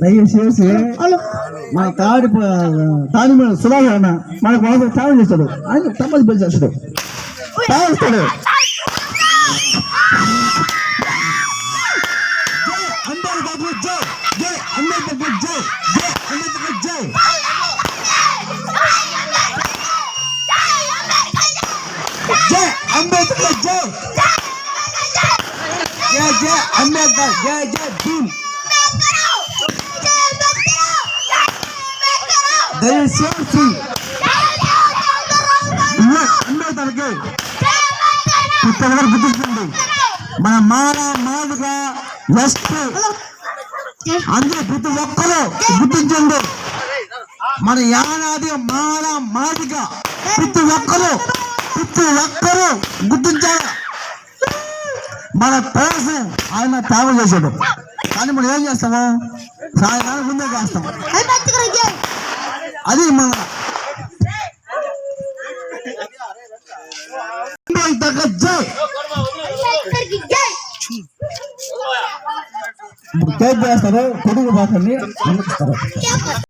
దయచేసి మన తాడి తాడి మీద సుధాకర్ అన్న మనకు మనసు త్యాగం చేస్తాడు ఆయన తప్పది పెళ్లి చేస్తాడు తాగిస్తాడు అంబేద్కర్ జై జై అంబేద్కర్ జై జై అంబేద్కర్ జై జై అంబేద్కర్ జై జై జై అంబేద్కర్ జై జై భీమ్ దయచేసి అంబేద్కర్కి ప్రతి గుర్తించండి మన మాల మాదిగ వెస్ట్ అందరూ ప్రతి ఒక్కరు గుర్తించండి మన యానాది మాల మాదిగ ప్రతి ఒక్కరు ప్రతి ఒక్కరు గుర్తించాలి మన కోసం ఆయన త్యాగం చేశాడు. కానీ మనం ఏం చేస్తాము? సాయంకాలం ముందే చేస్తాం అది మన జై. చేస్తారు కొడుకు నమ్మకిస్తారు